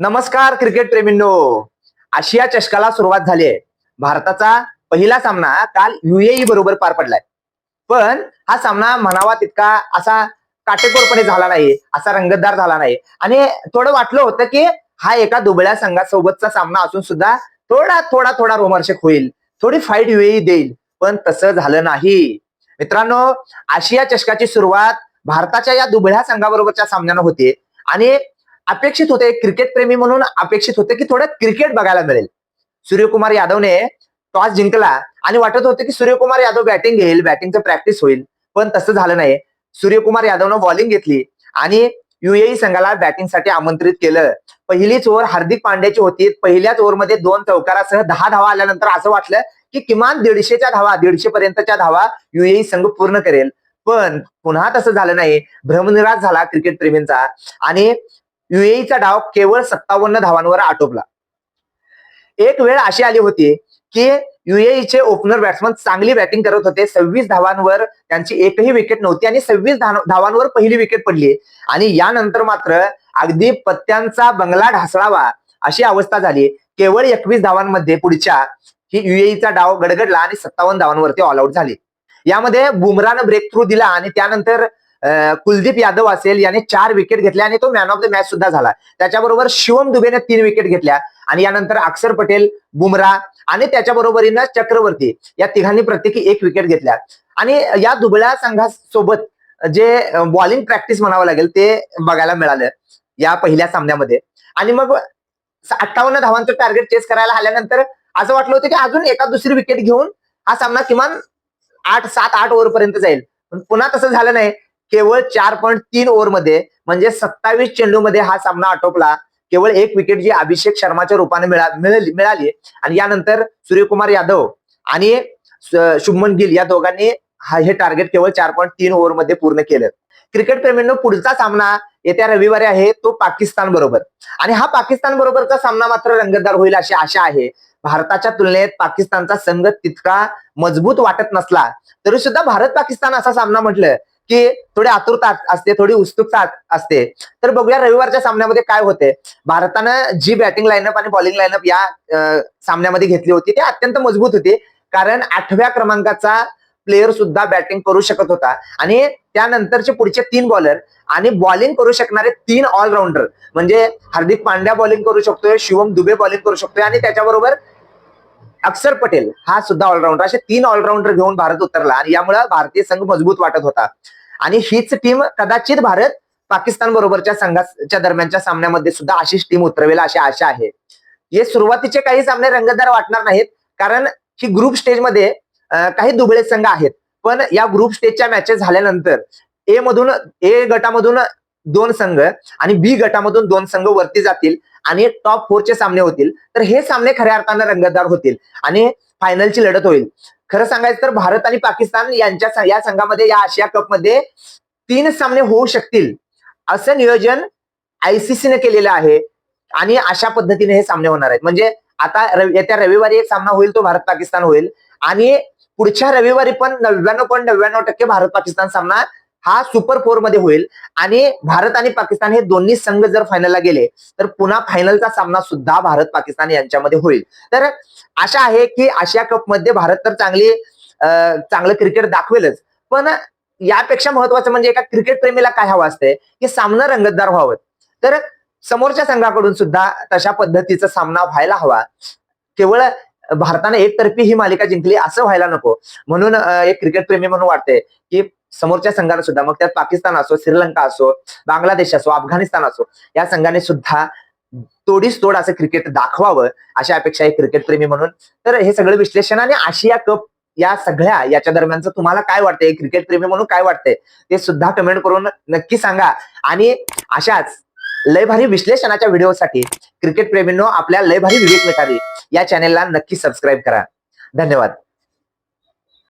नमस्कार क्रिकेट प्रेमींनो. आशिया चषकाला सुरुवात झाली आहे. भारताचा पहिला सामना काल युएई बरोबर पार पडलाय. पण हा सामना म्हणावा तितका असा काटेकोरपणे झाला नाही असा रंगतदार झाला नाही. आणि थोडं वाटलं होतं की हा एका दुबळ्या संघासोबतचा सामना असून सुद्धा थोडा थोडा थोडा रोमांचक होईल. थोडी फाईट युएई देईल पण तसं झालं नाही. मित्रांनो आशिया चषकाची सुरुवात भारताच्या या दुबळ्या संघाबरोबरच्या सामन्यानं होते. आणि अपेक्षित होते क्रिकेट प्रेमी म्हणून अपेक्षित होते की थोडं क्रिकेट बघायला मिळेल. सूर्यकुमार यादवने टॉस जिंकला आणि वाटत होते की सूर्यकुमार यादव बॅटिंग घेईल बॅटिंगचं प्रॅक्टिस होईल. पण तसं झालं नाही. सूर्यकुमार यादवनं बॉलिंग घेतली आणि युएई संघाला बॅटिंगसाठी आमंत्रित केलं. पहिलीच ओव्हर हार्दिक पांड्याची होती. पहिल्याच ओव्हरमध्ये दोन चौकारासह दहा धावा आल्यानंतर असं वाटलं की किमान दीडशेच्या धावा दीडशे पर्यंतच्या धावा युएई संघ पूर्ण करेल. पण पुन्हा तसं झालं नाही. भ्रमनिराश झाला क्रिकेट प्रेमींचा. आणि युएईचा डाव केवळ सत्तावन्न धावांवर आटोपला. एक वेळ अशी आली होती की युएईचे ओपनर बॅट्समन चांगली बॅटिंग करत होते. सव्वीस धावांवर त्यांची एकही विकेट नव्हती आणि सव्वीस धावांवर पहिली विकेट पडली. आणि यानंतर मात्र अगदी पत्त्यांचा बंगला ढासळावा अशी अवस्था झाली. केवळ एकवीस धावांमध्ये पुढच्या ही युएईचा डाव गडगडला आणि सत्तावन्न धावांवरती ऑल आउट झाली. यामध्ये बुमरानं ब्रेक थ्रू दिला आणि त्यानंतर कुलदीप यादव असेल याने चार विकेट घेतल्या आणि तो मॅन ऑफ द मॅच सुद्धा झाला. त्याच्याबरोबर शिवम दुबेने तीन विकेट घेतल्या आणि यानंतर अक्षर पटेल बुमरा आणि त्याच्याबरोबरीनं चक्रवर्ती या तिघांनी प्रत्येकी एक विकेट घेतल्या. आणि या दुबळ्या संघासोबत जे बॉलिंग प्रॅक्टिस म्हणावं लागेल ते बघायला मिळालं या पहिल्या सामन्यामध्ये. आणि मग अठ्ठावन्न धावांचं टार्गेट चेस करायला आल्यानंतर असं वाटलं होतं की अजून एका दुसरी विकेट घेऊन हा सामना किमान आठ सात आठ ओव्हर पर्यंत जाईल. पण पुन्हा तसं झालं नाही. केवळ चार पॉईंट तीन ओव्हरमध्ये म्हणजे सत्तावीस चेंडूमध्ये हा सामना आटोपला. केवळ एक विकेट जी अभिषेक शर्माच्या रूपाने मिळाली मिळाली आणि यानंतर सूर्यकुमार यादव आणि शुभमन गिल या दोघांनी हा हे टार्गेट केवळ चार पॉईंट तीन ओव्हरमध्ये पूर्ण केलं. क्रिकेट प्रेमींनो पुढचा सामना येत्या रविवारी आहे तो पाकिस्तान बरोबर. आणि हा पाकिस्तान बरोबरचा सामना मात्र रंगतदार होईल अशी आशा आहे. भारताच्या तुलनेत पाकिस्तानचा संघ तितका मजबूत वाटत नसला तरी सुद्धा भारत पाकिस्तान असा सामना म्हटलं की थोडी आतुरता असते थोडी उत्सुकता असते. तर बघूया रविवारच्या सामन्यामध्ये काय होते. भारतानं जी बॅटिंग लाईनअप आणि बॉलिंग लाईनअप या सामन्यामध्ये घेतली होती ती अत्यंत मजबूत होती. कारण आठव्या क्रमांकाचा प्लेयर सुद्धा बॅटिंग करू शकत होता. आणि त्यानंतरचे पुढचे तीन बॉलर आणि बॉलिंग करू शकणारे तीन ऑलराऊंडर म्हणजे हार्दिक पांड्या बॉलिंग करू शकतोय शिवम दुबे बॉलिंग करू शकतोय आणि त्याच्याबरोबर अक्षर पटेल हा सुद्धा ऑलराऊंडर असे तीन ऑलराऊंडर घेऊन भारत उतरला आणि यामुळे भारतीय संघ मजबूत वाटत होता. आणि हीच टीम कदाचित भारत पाकिस्तान बरोबरच्या संघाच्या दरम्यानच्या सामन्यामध्ये सुद्धा अशीच टीम उतरवेल अशी आशा आहे. हे सुरुवातीचे काही सामने रंगतदार वाटणार नाहीत कारण ही ग्रुप स्टेजमध्ये काही दुबळे संघ आहेत. पण या ग्रुप स्टेजच्या मॅचेस झाल्यानंतर ए मधून ए गटामधून दोन संघ आणि बी गटामधून दोन संघ वरती जातील आणि टॉप फोरचे सामने होतील. तर हे सामने खऱ्या अर्थानं रंगतदार होतील आणि फायनलची लढत होईल. खरं सांगायचं तर भारत आणि पाकिस्तान यांच्या या संघामध्ये या आशिया कपमध्ये तीन सामने होऊ शकतील असं नियोजन आयसीसीने केलेलं आहे. आणि अशा पद्धतीने हे सामने होणार आहेत. म्हणजे आता रवि- येत्या रविवारी एक सामना होईल तो भारत पाकिस्तान होईल. आणि पुढच्या रविवारी पण नव्याण्णव पॉईंट नव्याण्णव टक्के भारत पाकिस्तान सामना हा सुपर फोरमध्ये होईल. आणि भारत आणि पाकिस्तान हे दोन्ही संघ जर फायनलला गेले तर पुन्हा फायनलचा सामना सुद्धा भारत पाकिस्तान यांच्यामध्ये होईल. तर आशा आहे की आशिया कपमध्ये भारत तर चांगली अं, चांगलं क्रिकेट दाखवेलच. पण यापेक्षा महत्वाचं म्हणजे एका क्रिकेट प्रेमीला काय हवं असतंय की सामना रंगतदार व्हावं. तर समोरच्या संघाकडून सुद्धा तशा पद्धतीचा सामना व्हायला हवा. केवळ भारताने एकतर्फी ही मालिका जिंकली असं व्हायला नको. म्हणून एक क्रिकेट प्रेमी म्हणून वाटते की समोरच्या संघाने सुद्धा मग त्यात पाकिस्तान असो श्रीलंका असो बांगलादेश असो अफगाणिस्तान असो या संघाने सुद्धा तोडीस तोड असं क्रिकेट दाखवावं अशा अपेक्षा आहे क्रिकेट प्रेमी म्हणून. तर हे सगळं विश्लेषण आणि आशिया कप या सगळ्या याच्या दरम्यानचं तुम्हाला काय वाटतंय? क्रिकेट प्रेमी म्हणून काय वाटतंय? ते सुद्धा कमेंट करून नक्की सांगा. आणि अशाच लय भारी विश्लेषणाच्या व्हिडिओसाठी क्रिकेट प्रेमींनो आपल्या लय भारी विवेक मिठारी या चॅनेलला नक्की सबस्क्राईब करा. धन्यवाद.